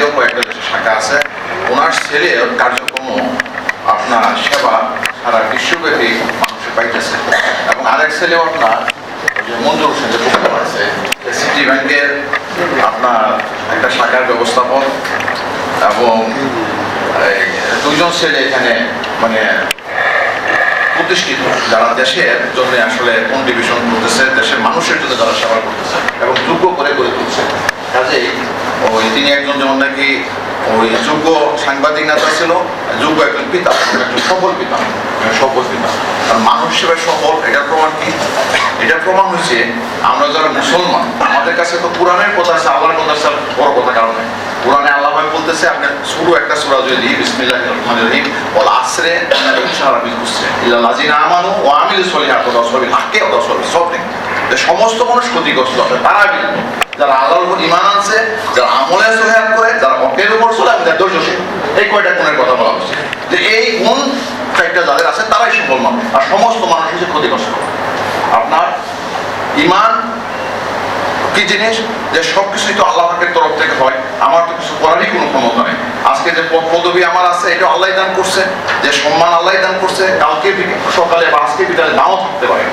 বাইরেও কয়েকটা দেশে শাখা আছে। ওনার ছেলে কার্যক্রম আপনার সেবা সারা বিশ্বব্যাপী মানুষের পাইতেছে। এবং আরেক ছেলেও আপনার মঞ্জুর হোসেন আছে সিটি ব্যাংকের আপনার একটা শাখার ব্যবস্থাপক এবং দুজন ছেলে এখানে মানে প্রতিষ্ঠিত, যারা দেশের জন্য আসলে কন্ট্রিবিউশন করতেছে, দেশের মানুষের জন্য যারা সেবা করতেছে এবং যোগ্য করে গড়ে তুলছে। কাজেই তিনি একজন যেমন নাকি ওই যোগ্য সাংবাদিক নেতা ছিল, যোগ্য একজন পিতা, একজন সফল পিতা সফল পিতা। কারণ মানুষ হিসেবে সফল, এটার প্রমাণ কি? এটার প্রমাণ হচ্ছে আমরা যারা মুসলমান, আমাদের কাছে তো কোরআনের কথা আছে, আল্লাহর কথা আছে, বড় কথা, কারণে কোরআনে আল্লাহ ভাই বলতেছে আপনি শুরু একটা সূরা যদি দিই, বিসমিল্লাহির রহমানির রহিম, ওয়াল আসরে ইনসানা লাফি খুসর ইল্লা লাযিনা আমানু ওয়া আমিলুস সলিহাত, ওয়া তাওয়াসাউ বিল হাক্কি ওয়া তাওয়াসাউ বিস সাবর সমস্ত মানুষ ক্ষতিগ্রস্ত হবে তারা বিন্দু যারা আল্লাহর উপর ঈমান আনছে, যারা আমলে সলিহাত করে, যারা হকের উপর চলে এবং যারা ধৈর্যশীল এই কয়টা গুণের কথা বলা হচ্ছে। যে এই গুণ চারটা যাদের আছে, তারাই সফল মানুষ। আর সমস্ত মানুষ হচ্ছে ক্ষতিগ্রস্ত। আপনার ঈমান কি জিনিস? যে সব কিছুই তো আল্লাহ পাকের তরফ থেকে হয়। আমার তো কিছু করারই কোনো ক্ষমতা নেই। আজকে যে পদ পদবি আমার আছে এটা আল্লাহ দান করছে। যে সম্মান আল্লাহ দান করছে। কালকে সকালে বা আজকে বিকালে নাও থাকতে পারে।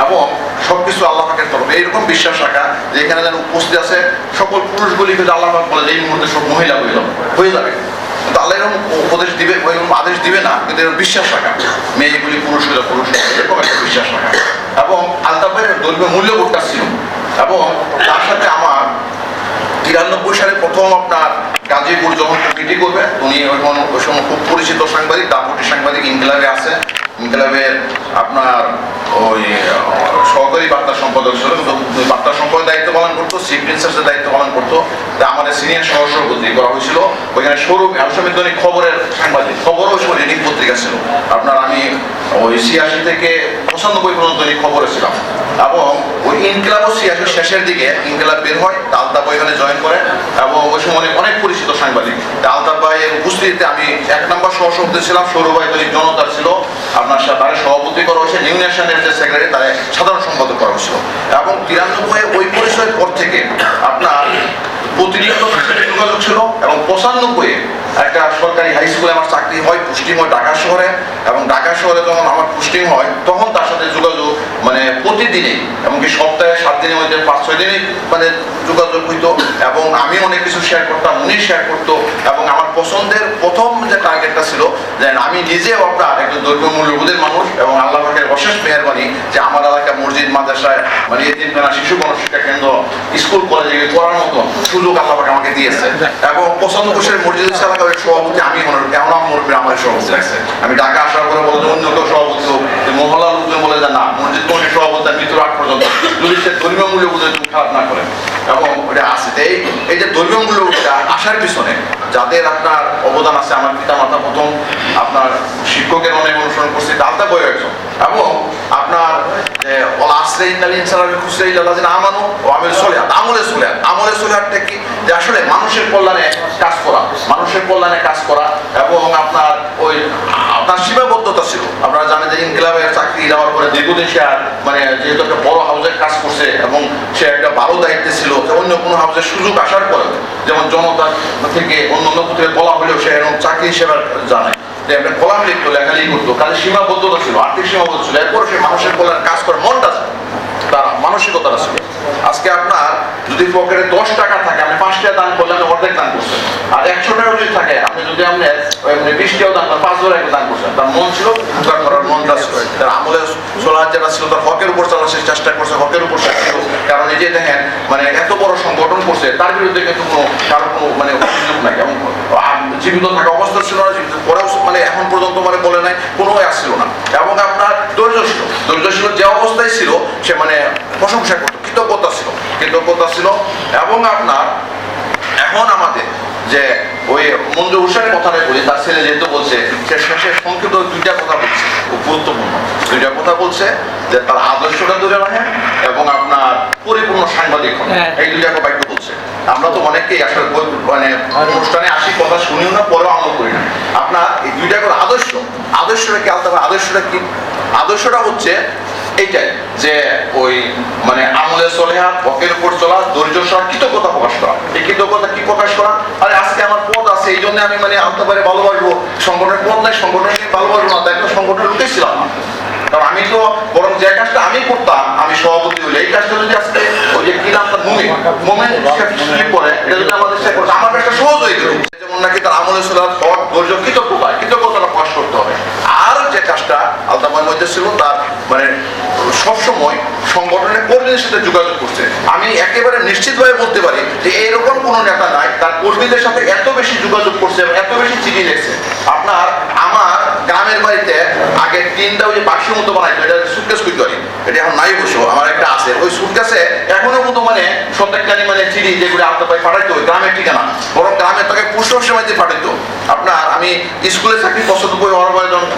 এবং সবকিছু আল্লাহ পাকের তরফে এইরকম বিশ্বাস রাখা যে এখানে যেন উপস্থিত আছে সকল পুরুষগুলিকে যদি আল্লাহ পাক বলে এই মুহূর্তে সব মহিলা যাবে, হয়ে যাবে। কিন্তু আল্লাহ এরকম উপদেশ দিবে ওই রকম আদেশ দিবে না, কিন্তু এরকম বিশ্বাস রাখা। মেয়েগুলি পুরুষ হলে পুরুষ এরকম একটা বিশ্বাস রাখা। এবং আলতাফের ধর্মীয় মূল্যবোধটা ছিল। এবং তার সাথে আমার তিরানব্বই সালে প্রথম আপনার গাজীপুর যখন পিটি করবে, উনি এখন ওই সময় খুব পরিচিত সাংবাদিক দাপুটি সাংবাদিক ইনকলাবে আছে। ইনকলাবের আপনার ওই সম্পাদক ছিল বার্তা সম্পাদক দায়িত্ব পালন করতো চিফ দায়িত্ব পালন করতো। তা আমাদের সিনিয়র সহসভাপতি করা হয়েছিল। ওইখানে সৌরভ আলসামের খবরের সাংবাদিক, খবরও ওই সময় পত্রিকা ছিল। আপনার আমি ওই ছিয়াশি থেকে পঁচানব্বই পর্যন্ত দৈনিক খবরে ছিলাম। এবং ওই ইনকলাবও ছিয়াশি শেষের দিকে ইনকলাব বের হয় তা এখানে জয়েন করে। এবং ওই সময় অনেক পরিচিত সাংবাদিক। তা আলতাফ ভাইয়ের উপস্থিতিতে আমি এক নম্বর সহসভাপতি ছিলাম, সৌরভ ভাই দৈনিক জনতা ছিল। আপনার তারা সভাপতি করা হয়েছে, নিউ ন্যাশনের যে সেক্রেটারি তারা সাধারণ সম্পাদক করা হয়েছিল। এবং তিরানব্বই ওই পরিচয়ের পর থেকে আপনার প্রতিনিয়ত যোগাযোগ ছিল। এবং পঁচানব্বই একটা সরকারি হাই স্কুলে আমার চাকরি হয় পুষ্টিং হয় ঢাকা শহরে। এবং ঢাকা শহরে যখন আমার পুষ্টিং হয়, তখন তার সাথে যোগাযোগ মানে প্রতিদিনই এমনকি সপ্তাহে সাত দিনের মধ্যে পাঁচ, ছয় দিনই মানে যোগাযোগ হইতো। এবং আমি অনেক কিছু শেয়ার করতাম, উনি শেয়ার করতো। এবং আমার পছন্দের প্রথম যে টার্গেটটা ছিল যে আমি নিজেও আপনার একজন ধর্মীয় মূল্যবোধের মানুষ এবং আল্লাহ পাকের অশেষ মেহরবানি যে আমার এলাকা মসজিদ, মাদ্রাসায় মানে এতিমখানা, শিশু গণশিক্ষা কেন্দ্র, স্কুল, কলেজে করার মতো সুযোগ আল্লাহ আমাকে দিয়েছে। এবং পছন্দ বছরের মসজিদ এলাকার সভাপতি আমি মনে কেমন মুরব্বী আমার সভাপতি। আছে আমি ঢাকা আসার পরে বলে অন্য কেউ সভাপতি হোক যে মহল্লা লোকজন বলে যে না মসজিদ কমিটির সভাপতি মৃত্যুর আগ পর্যন্ত। যদি সে ধর্মীয় মূল্যবোধের খারাপ না করে এবং ওটা আছে। এই এই যে ধর্মীয় মূল্যবোধটা আসার পিছনে যাদের আপনার অবদান আছে, আমার পিতা মাতা প্রথম আপনার শিক্ষকের অনেক অনুসরণ করছে দালতা বই একজন। এবং আপনার ও আমলে আমলে কি? যে আসলে মানুষের কল্যাণে কাজ করা, মানুষের কল্যাণে কাজ করা এবং আপনার ওই, আপনার সীমাবদ্ধতা ছিল। আপনারা জানেন যে ইনকিলাবের চাকরি যাওয়ার পরে দীর্ঘদিন সে আর মানে যেহেতু একটা বড় হাউসের কাজ করছে এবং সে একটা ভালো দায়িত্বে ছিল অন্য কোনো হাউসের সুযোগ আসার পরে যেমন জনতা থেকে বলা হলেও সে চাকরি জানে। যে লিখতো লেখালেখি করতো। সীমাবদ্ধতা ছিল, আর্থিক সীমাবদ্ধতা ছিল। সে মানুষের কল্যাণ কাজ করে মনটা ছিল, তার মানসিকতাটা ছিল। আজকে আপনার যদি পকেটে দশ টাকা থাকে, আপনি পাঁচ টাকা দান করলে আপনি অর্ধেক দান করছেন। আর একশো টাকা যদি থাকে, আপনি যদি আপনি বিশ টাকাও দান করেন, পাঁচ হাজার দান করছেন। তার মন ছিল উপকার করার মনটা ছিল। তার আমলে যেটা ছিল, তার হকের উপর চলার চেষ্টা করছে, হকের উপর কারণ এই যে দেখেন মানে এত বড় সংগঠন করছে, তার বিরুদ্ধে কিন্তু কোনো, কারও কোনো মানে অভিযোগ নাই। এবং জীবিত থাকা অবস্থা ছিল না, জীবিত, পরেও মানে এখন পর্যন্ত মানে বলে নাই কোনো আসছিল না। এবং আপনার ধৈর্যশীল ধৈর্যশীল যে অবস্থায় ছিল, সে মানে প্রশংসা করতো, কৃতজ্ঞতা ছিল কৃতজ্ঞতা ছিল। এবং আপনার, এখন আমাদের যে ওই মঞ্জু হুসেনের কথাটা বলি, তার ছেলে যেহেতু বলছে, সে শেষে সংক্ষিপ্ত দুইটা কথা বলছে গুরুত্বপূর্ণ। দুইটা কথা বলছে, যে তার আদর্শটা দূরে রাখে এবং পরিপূর্ণ সাংবাদিক হন। হ্যাঁ। এই দুইটা বাক্য বলছে। আমরা তো অনেকেই আসলে মানে অনুষ্ঠানে আসি কথা শুনিও না পরেও আমল করি না। আপনার এই দুইটা করে আদর্শ। আদর্শটা কি আলাদা আদর্শটা কি? আদর্শটা হচ্ছে এইটাই যে ওই মানে আমলে সলেহা হকের উপর চলা ধৈর্য সহ কৃতজ্ঞতা প্রকাশ করা। এই কৃতজ্ঞতা কি প্রকাশ করা? আরে আজকে আমার পদ আছে এই জন্য আমি মানে আনতে পারে ভালোবাসবো। সংগঠনের পদ নাই সংগঠনকে ভালোবাসবো না তাই তো সংগঠনের লোকেই ছিলাম না। কারণ আমি তো বরং যে কাজটা আমি করতাম, আমি সভাপতি হইলে এই কাজটা যদি আজকে ওই যে কি নাম তার মুমিন মুমিন শেখ পরে এটা যদি আমাদের করছে আমার কাজটা সহজ হয়ে যেমন নাকি তার আমলে কৃতজ্ঞতা, কৃতজ্ঞতাটা প্রকাশ করতে হবে। আর যে কাজটা আলতামার মধ্যে ছিল, তার মানে সবসময় সংগঠনের কর্মীদের সাথে যোগাযোগ করছে। আমি একেবারে নিশ্চিতভাবে বলতে পারি যে এরকম কোনো নেতা নাই, তার কর্মীদের সাথে এত বেশি যোগাযোগ করছে এবং এত বেশি চিঠি লিখছে। আপনার, আমার গ্রামের বাড়িতে আগে তিনটা ওই যে বাক্সের মতো বানাইতো, এটা সুটকেস কই করি এটা এখন নাই বসো আমার একটা আছে। ওই সুটকেসে এখনও মতো মানে প্রত্যেকটানি মানে চিড়ি যেগুলো আনতে পাই পাঠাইতো গ্রামের ঠিকানা। বরং গ্রামের তাকে পুষ্ট সময় দিয়ে পাঠাইতো আপনার আমি স্কুলে চাকরি পছন্দ করে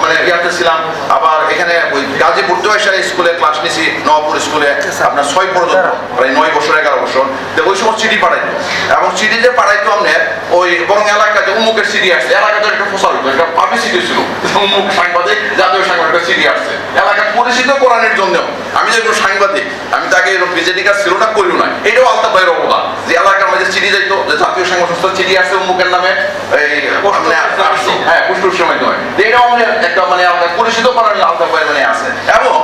মানে ইয়াতে ছিলাম, আবার এখানে ওই গাজীপুর দোয়াশালী স্কুলে ক্লাস নিছি, নবপুর স্কুলে আপনার ছয় পর্যন্ত প্রায় নয় বছর, এগারো বছর। তো ওই সময় চিঠি পাঠাইতো। এবং চিঠি যে পাঠাইতো ওই বরং উমুকের চিঠি আসছে। এলাকাতে একটা হতো একটা পাবলিসিটি ছিল। উমুক সাংবাদিক, জাতীয় সাংবাদিক চিঠি আসছে। এলাকা পরিচিত করানোর জন্য আমি যে সাংবাদিক, আমি তাকে বিজেপি কাজ ছিল না, করিও না এটাও আলতা ভাইয়ের অবদান। যে এলাকার মাঝে চিঠি যাইতো, যে জাতীয় সাংবাদিক সংস্থার চিঠি আসছে উমুকের নামে হ্যাঁ মানে একটা মানে করার আলতা ভাইয়ের মানে আছে। এবং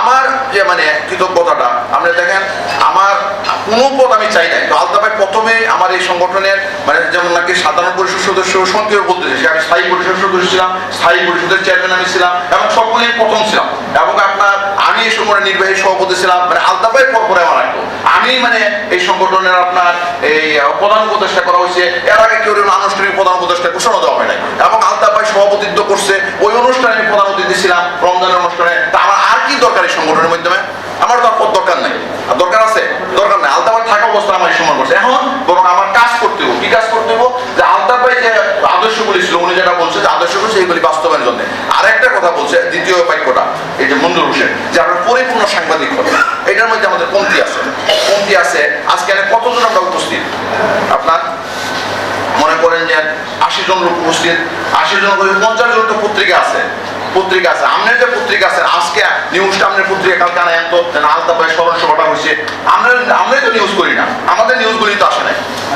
আমার যে মানে কৃতজ্ঞতাটা, আপনি দেখেন, আমার কোনো পদ আমি চাই নাই। তো আলতা ভাই প্রথমে আমার এই সংগঠনের মানে যেমন নাকি সাধারণ পরিষদ সদস্য সক্রিয় বলতে চাইছি আমি স্থায়ী পরিষদ সদস্য ছিলাম, স্থায়ী পরিষদের চেয়ারম্যান আমি ছিলাম, এবং সকলের প্রথম ছিলাম। আমি এই সময় নির্বাহী সভাপতি ছিলাম মানে আলতা ভাই পর পরে আমার আমি মানে এই সংগঠনের আপনার এই প্রধান উপদেষ্টা করা হয়েছে। এর আগে কেউ আনুষ্ঠানিক প্রধান উপদেষ্টা ঘোষণা দেওয়া হয় নাই। এবং আলতা ভাই সভাপতিত্ব করছে, ওই অনুষ্ঠানে আমি প্রধান অতিথি ছিলাম রমজানের অনুষ্ঠানে। তা আমার আর কি দরকার এই সংগঠনের মাধ্যমে? আমার তো আর দরকার নাই। আর দরকার আছে? দরকার নাই। আলতা ভাই থাকা অবস্থা আমার সময় করছে। এখন বরং আমার কাজ করতে হবে কি কাজ করতে হবে যে আলতা ভাই যে আদর্শগুলি ছিল, উনি যেটা বলছে যে আদর্শগুলি সেইগুলি বাস্তবায়নের জন্য। আর একটা কথা বলছে, দ্বিতীয় বাক্যটা, এই যে মঞ্জুর হোসেন, যে আমরা পরিপূর্ণ সাংবাদিক হবে এটার মধ্যে আমাদের কমতি আছে। কমতি আছে, আজকে এখানে কতজন আমরা উপস্থিত? আপনার মনে করেন যে আশি জন লোক উপস্থিত, আশি জন পঞ্চাশ জন তো পত্রিকা আছে পত্রিকা আছে। আমনের যে পত্রিকা আছে, আজকে নিউজটা আমনের পত্রিকা, কালকে আনায় তো আলতা পায় স্মরণ সভাটা হয়েছে। আমরা আমরাই তো নিউজ করি না, আমাদের নিউজগুলি তো আসে না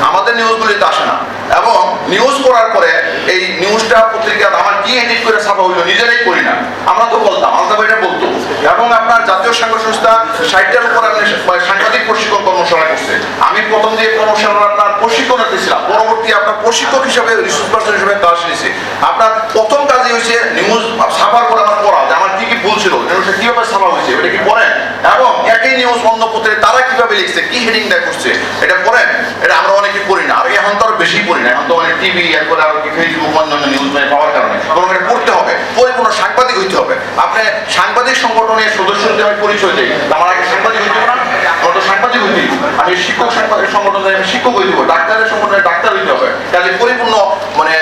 আমাদের নিউজগুলি তো আসে না। এবং নিউজ করার পরে এই নিউজটা পত্রিকা আমার কি এডিট করে ছাপা হইল নিজেরাই করি না। আমরা তো বলতাম আলতা ভাইটা বলতো। এবং আপনার জাতীয় সংঘ সংস্থা ষাটটার উপর আপনি মানে সাংবাদিক প্রশিক্ষণ কর্মশালা করছে। আমি প্রথম যে কর্মশালা আপনার প্রশিক্ষণার্থী ছিলাম। পরবর্তী আপনার প্রশিক্ষক হিসাবে রিসোর্স পার্সন হিসেবে কাজ নিয়েছি। আপনার প্রথম কাজই হয়েছে নিউজ ছাপার পর আমার পড়া আমার কি কি ভুল ছিল নিউজটা কীভাবে ছাপা হয়েছে এটা কি পড়েন? এবং একই নিউজ বন্ধ পত্রে তারা কীভাবে লিখছে, কি হেডিং দেয় করছে, এটা পড়েন? এটা আমরা অনেকে পড়ি না। আর এখন তো আরও বেশি পড়ি না। এখন তো অনেক টিভি এরপরে আরও ফেসবুক, অন্যান্য নিউজ মানে পাওয়ার কারণে। বরং এটা পড়তে হবে। পরিপূর্ণ সাংবাদিক হইতে হবে। আপনি সাংবাদিক সংগঠনের সদস্য যদি আমি পরিচয় দিই। আমার আগে সাংবাদিক হইতে হবে না। আমার তো সাংবাদিক হইতে আমি শিক্ষক সাংবাদিক সংগঠনের আমি শিক্ষক হইতে হবে। ডাক্তারের সংগঠনের ডাক্তার হইতে হবে। কাজে পরিপূর্ণ মানে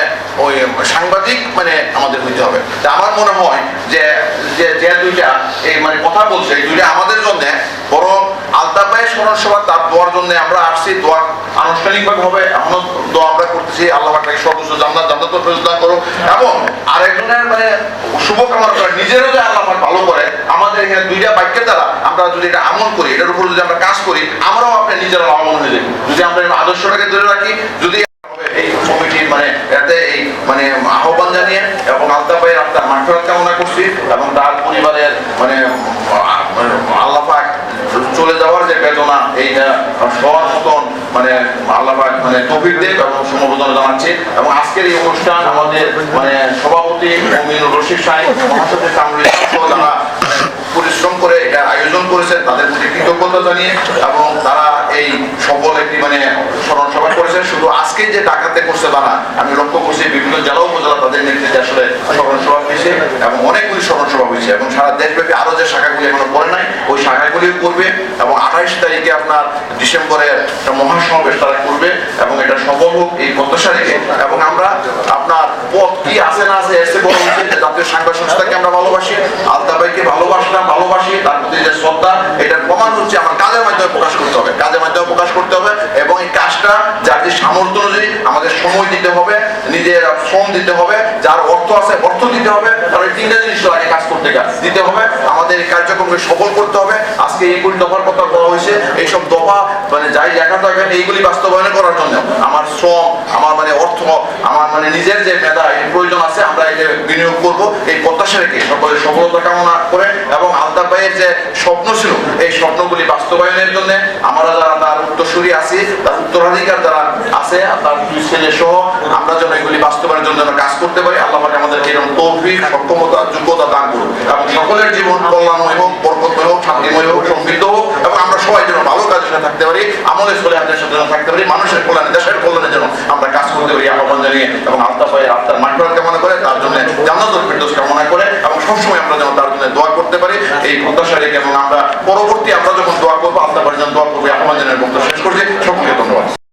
ওই সাংবাদিক মানে আমাদের হইতে হবে। তা আমার মনে হয় যে যে দুইটা এই মানে কথা বলছে, এই দুইটা আমাদের জন্য স্মরণ সভা তার দোয়ার জন্য আমরা আসছি। দোয়া আনুষ্ঠানিকভাবে হবে, এখনও দোয়া আমরা করতেছি। আল্লাহ পাককে সর্বোচ্চ জান্নাত জান্নাত প্রদান করো এবং আরেকজনের মানে শুভকামনা করে নিজেরও যে আল্লাহ পাক ভালো করে, আমাদের এখানে দুইটা বাক্যের দ্বারা আমরা যদি এটা আমল করি, এটার উপর যদি আমরা কাজ করি, আমরাও আপনি নিজেরা লাভবান হয়ে যাব যদি আমরা আদর্শটাকে ধরে রাখি, যদি এই কমিটির মানে এতে এই মানে আহ্বান জানিয়ে এবং আলতা ভাইয়ের আপনার মাঠফেরত কামনা করছি এবং তার পরিবারের মানে যাওয়ার যে বেদনা, এইটা সবার মতন মানে আল্লাহ মানে তৌফিক দেব এবং সমবেদনা জানাচ্ছি। এবং আজকের এই অনুষ্ঠান আমাদের মানে সভাপতি মমিনুর রশিদ সাহেব, মহাসচিব কামরুল সহ যারা পরিশ্রম করে এটা আয়োজন করেছেন, তাদের প্রতি কৃতজ্ঞতা জানিয়ে এবং তারা এই সফল একটি মানে স্মরণ সভা করেছেন। শুধু আজকে যে ডাকাতে করছে তারা, আমি লক্ষ্য করছি বিভিন্ন জেলা উপজেলা তাদের নেতৃত্বে আসলে স্মরণ সভা হয়েছে এবং অনেকগুলি স্মরণ সভা হয়েছে এবং সারা দেশব্যাপী আরও যে শাখাগুলি এখনও পড়ে নাই, ওই শাখাগুলি করবে এবং আঠাইশ তারিখে আপনার ডিসেম্বরের একটা মহাসমাবেশ তারা করবে এবং এটা সফল হোক এই প্রত্যাশা রেখে। এবং আমরা আপনার পথ কি আছে না আছে এসে বড় উচিত জাতীয় সাংবাদিক সংস্থাকে আমরা ভালোবাসি আলতা ভাইকে ভালোবাসলাম, ভালোবাসি, তার প্রতি যে শ্রদ্ধা এটার প্রমাণ হচ্ছে আমার কাজের মাধ্যমে প্রকাশ করতে হবে, কাজের মাধ্যমে প্রকাশ করতে হবে এবং এই কাজটা যার যে সামর্থ্য সময় দিতে হবে, নিজের শ্রম দিতে হবে, যার অর্থ আছে অর্থ দিতে হবে তাহলে তিনটা জিনিস আগে কাজ করতে গেলে দিতে হবে, আমাদের এই কার্যক্রমকে সফল করতে হবে। আজকে এইগুলি দফার কথা বলা হয়েছে, এইসব দফা মানে যাই লেখা থাকবেন এইগুলি বাস্তবায়ন করার জন্য। আমার শ্রম, আমার মানে অর্থ, আমার মানে নিজের যে আছে, আমরা এই যে বিনিয়োগ করব, এই প্রত্যাশা রেখে সকলের সফলতা কামনা করে এবং আলতাফ ভাইয়ের যে স্বপ্ন ছিল, এই স্বপ্নগুলি বাস্তবায়নের জন্য আমরা যারা তার উত্তরসূরি আছি, তার উত্তরাধিকার যারা আছে তার দুই ছেলে সহ আমরা যেন এগুলি বাস্তবায়নের জন্য কাজ করতে পারি, আল্লাহ আমাদেরকে এরকম তৌফিক, সক্ষমতা, যোগ্যতা দান করুন এবং সকলের জীবন কল্যাণ হোক বরকতময় হোক শান্তিময় হোক সমৃদ্ধ হোক এবং আমরা সবাই যেন ভালো কাজের সাথে থাকতে পারি আমলের ফলে হাতের সাথে থাকতে পারি, মানুষের কল্যাণে, দেশের কল্যাণে যেন আমরা কাজ করতে পারি আহ্বান জানিয়ে এবং আলতা ভাইয়ের আত্মার মাঠ কামনা করে, তার জন্য জান্নাতুল ফেরদৌস কামনা করে এবং সবসময় আমরা যেন তার জন্য দোয়া করতে পারি, এই প্রত্যাশা রেখে এবং আমরা পরবর্তী আমরা যখন দোয়া করব আল্লাহ ভাই যেন দোয়া করব আহ্বান জানিয়ে বক্তব্য শেষ করছি। সকলকে ধন্যবাদ।